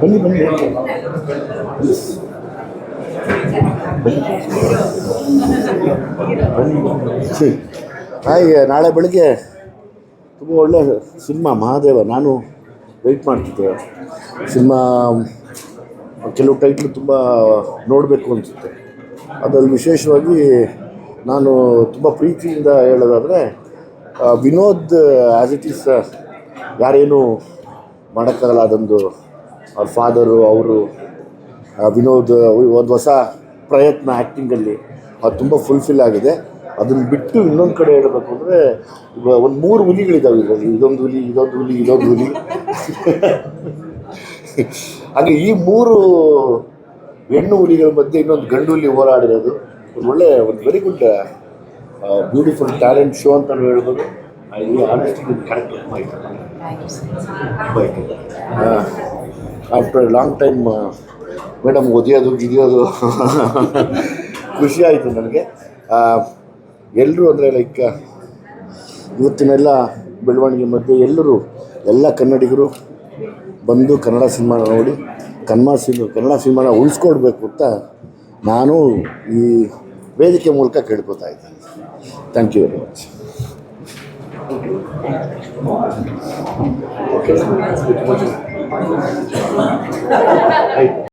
ಬನ್ನಿ ಬನ್ನಿ ಬನ್ನಿ ಬನ್ನಿ ಹಾಯ್ ನಾಳೆ ಬೆಳಿಗ್ಗೆ ತುಂಬ ಒಳ್ಳೆ ಸಿನಿಮಾ ಮಹಾದೇವ. ನಾನು ವೆಯ್ಟ್ ಮಾಡ್ತಿದ್ದೆ ಸಿನಿಮಾ, ಕೆಲವು ಟೈಟ್ಲು ತುಂಬ ನೋಡಬೇಕು ಅನಿಸುತ್ತೆ. ಅದರಲ್ಲಿ ವಿಶೇಷವಾಗಿ ನಾನು ತುಂಬ ಪ್ರೀತಿಯಿಂದ ಹೇಳೋದಾದರೆ ವಿನೋದ್ ಆ್ಯಸ್ ಇಟ್ ಈಸ್ ಯಾರೇನು ಮಾಡೋಕ್ಕಾಗಲ್ಲ ಅದೊಂದು ಅವ್ರ ಫಾದರು ಅವರು ವಿನೋದ್ ಒಂದು ಹೊಸ ಪ್ರಯತ್ನ ಆ್ಯಕ್ಟಿಂಗಲ್ಲಿ ಅದು ತುಂಬ ಫುಲ್ಫಿಲ್ ಆಗಿದೆ. ಅದನ್ನು ಬಿಟ್ಟು ಇನ್ನೊಂದು ಕಡೆ ಹೇಳಬೇಕು ಅಂದರೆ ಒಂದು ಮೂರು ಹುಲಿಗಳಿದ್ದಾವೆ ಇದರಲ್ಲಿ. ಇದೊಂದು ಹುಲಿ ಇದೊಂದು ಹುಲಿ ಇದೊಂದು ಹುಲಿ. ಹಾಗೆ ಈ ಮೂರು ಹೆಣ್ಣು ಹುಲಿಗಳ ಮಧ್ಯೆ ಇನ್ನೊಂದು ಗಂಡು ಹುಲಿ ಹೋರಾಡಿರೋದು, ಒಂದು ಒಳ್ಳೆ, ಒಂದು very good beautiful talent show ಅಂತ ಹೇಳ್ಬೋದು. ಐ ಆನೆಸ್ಟಿ ಕ್ಯಾರೆಕ್ಟರ್ ತುಂಬ ಇಷ್ಟ ತುಂಬ ಇಷ್ಟ ಆಫ್ಟರ್ ಲಾಂಗ್ ಟೈಮ್ ಮೇಡಮ್ ಒದಿಯೋದು, ಗಿದಿಯೋದು. ಖುಷಿ ಆಯಿತು ನನಗೆ. ಎಲ್ಲರೂ ಅಂದರೆ ಲೈಕ್ ಇವತ್ತಿನೆಲ್ಲ ಬೆಳವಣಿಗೆ ಮಧ್ಯೆ ಎಲ್ಲರೂ, ಎಲ್ಲ ಕನ್ನಡಿಗರು ಬಂದು ಕನ್ನಡ ಸಿನಿಮಾನ ನೋಡಿ ಕನ್ನಡ ಸಿನಿಮಾ ಕನ್ನಡ ಸಿನಿಮಾನ ಉಳಿಸ್ಕೊಡ್ಬೇಕು ಅಂತ ನಾನು ಈ ವೇದಿಕೆ ಮೂಲಕ ಕೇಳ್ಕೊತಾ ಇದ್ದೀನಿ ಥ್ಯಾಂಕ್ ಯು ವೆರಿ ಮಚ್ ಆಯ್ತು